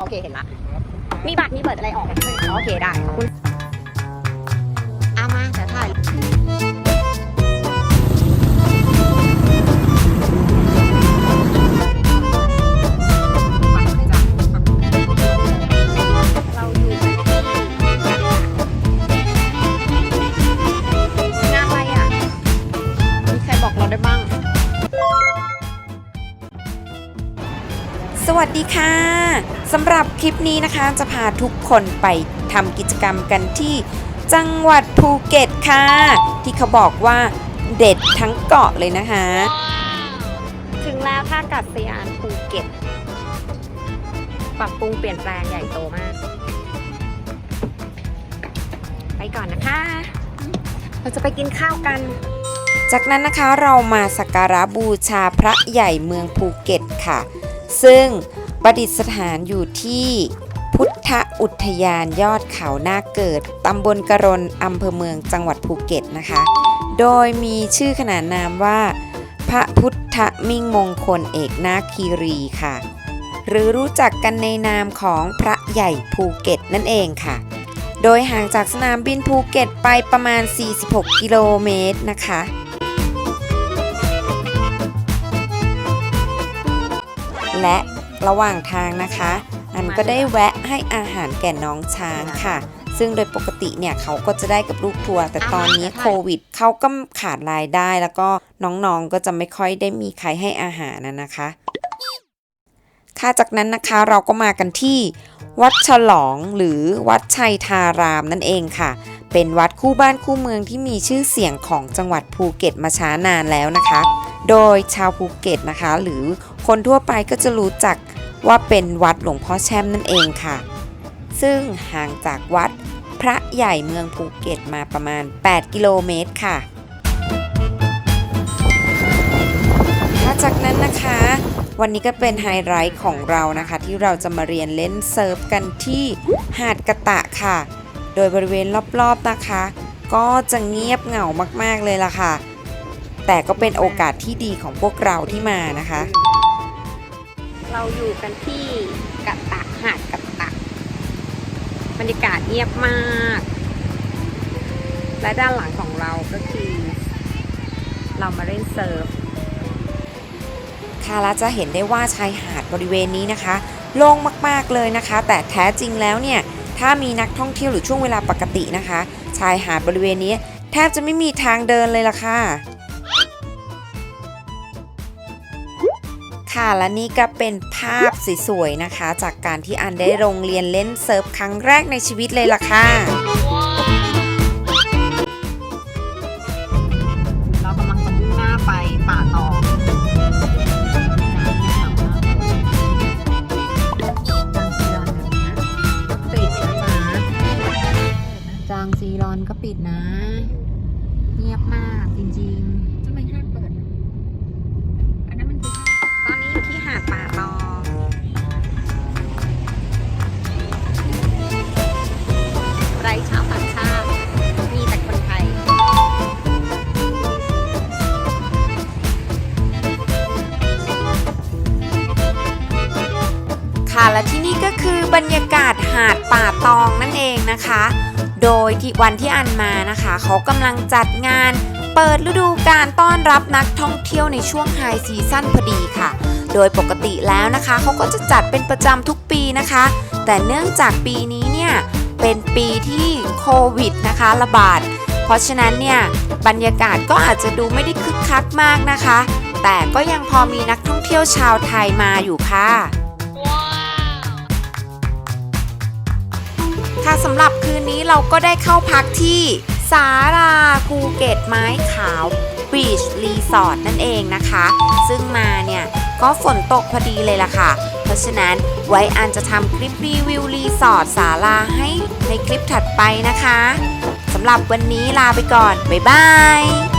โอเคเห็นละ มีบัตรมีเบิดอะไรออกไหมโอเคได้ขอบคุณเอามาเดี๋ยวถ่าย สวัสดีค่ะสำหรับคลิปนี้นะคะจะพาทุกคนไปทำกิจกรรมกันที่จังหวัดภูเก็ตค่ะ ที่เขาบอกว่าเด็ดทั้งเกาะเลยนะคะ ถึงแล้วท่าอากาศยานภูเก็ต ปรับปรุงเปลี่ยนแปลงใหญ่โตมาก ไปก่อนนะคะ เราจะไปกินข้าวกันจากนั้นนะคะเรามาสักการะบูชาพระใหญ่เมืองภูเก็ตค่ะ ซึ่งประดิษฐานอยู่ที่พุทธอุทยานยอดเขาหน้าเกิด ตำบลกระรนอำเภอเมืองจังหวัดภูเก็ตนะคะ โดยมีชื่อขนานนามว่า พระพุทธมิ่งมงคลเอกนาคีรีค่ะ หรือรู้จักกันในนามของพระใหญ่ภูเก็ตนั่นเองค่ะ โดยห่างจากสนามบินภูเก็ตไปประมาณ 46 กิโลเมตรนะคะ และระหว่างทางนะคะอันก็ได้แวะให้อาหารแก่น้องช้างค่ะ ซึ่งโดยปกติเนี่ยเขาก็จะได้กับลูกทัวร์แต่ตอนนี้โควิดเขาก็ขาดรายได้ แล้วก็น้องๆก็จะไม่ค่อยได้มีใครให้อาหารนะนะคะค่ะจากนั้นนะคะเราก็มากันที่วัดฉลองหรือวัดชัยทารามนั่นเองค่ะ เป็นวัดคู่บ้านคู่เมืองที่มีชื่อเสียงของจังหวัดภูเก็ตมาช้านานแล้วนะคะ โดยชาวภูเก็ตนะคะ หรือคนทั่วไปก็จะรู้จักว่าเป็นวัดหลวงพ่อแช่มนั่นเองค่ะ ซึ่งห่างจากวัดพระใหญ่เมืองภูเก็ตมาประมาณ 8 กิโลเมตรค่ะถ้าจากนั้นนะคะ วันนี้ก็เป็นไฮไลท์ของเรานะคะ ที่เราจะมาเรียนเล่นเซิร์ฟกันที่หาดกะตะค่ะ โดยบริเวณรอบๆนะคะ ก็จะเงียบเหงามากๆเลยล่ะค่ะ แต่ก็เป็นโอกาสที่ดีของพวกเราที่มานะคะ เราอยู่กันที่กะตะหาดกะตะบรรยากาศเงียบมาก และด้านหลังของเราก็คือ เรามาเล่นเซิร์ฟค่ะและจะเห็นได้ว่าชายหาดบริเวณนี้นะคะ โล่งมากๆเลยนะคะ แต่แท้จริงแล้วเนี่ย ถ้ามีนักท่องเที่ยวหรือช่วงเวลาปกตินะคะ ชายหาดบริเวณนี้ แทบจะไม่มีทางเดินเลยล่ะค่ะ ค่ะและนี่ก็เป็นภาพสวยๆนะคะ จากการที่อันได้โรงเรียนเล่นเซิร์ฟครั้งแรกในชีวิตเลยล่ะค่ะ และที่นี่ก็คือบรรยากาศหาดป่าตองนั่นเองนะคะ โดยที่วันที่อันมานะคะ เขากำลังจัดงาน เปิดฤดูการต้อนรับนักท่องเที่ยวในช่วงไฮซีซั่นพอดีค่ะ โดยปกติแล้วนะคะเขาก็จะจัดเป็นประจำทุกปีนะคะ แต่เนื่องจากปีนี้เนี่ยเป็นปีที่โควิดนะคะระบาด เพราะฉะนั้นเนี่ยบรรยากาศก็อาจจะดูไม่ได้คึกคักมากนะคะ แต่ก็ยังพอมีนักท่องเที่ยวชาวไทยมาอยู่ค่ะ ค่ะสำหรับคืนนี้เราก็ได้เข้าพักที่สาราภูเก็ตไม้ขาวบีชรีสอร์ทนั่นเองนะคะ ซึ่งมาเนี่ยก็ฝนตกพอดีเลยล่ะค่ะ เพราะฉะนั้นไว้อันจะทำคลิปรีวิวรีสอร์ทสาราให้ในคลิปถัดไปนะคะสำหรับวันนี้ลาไปก่อน บ๊ายบาย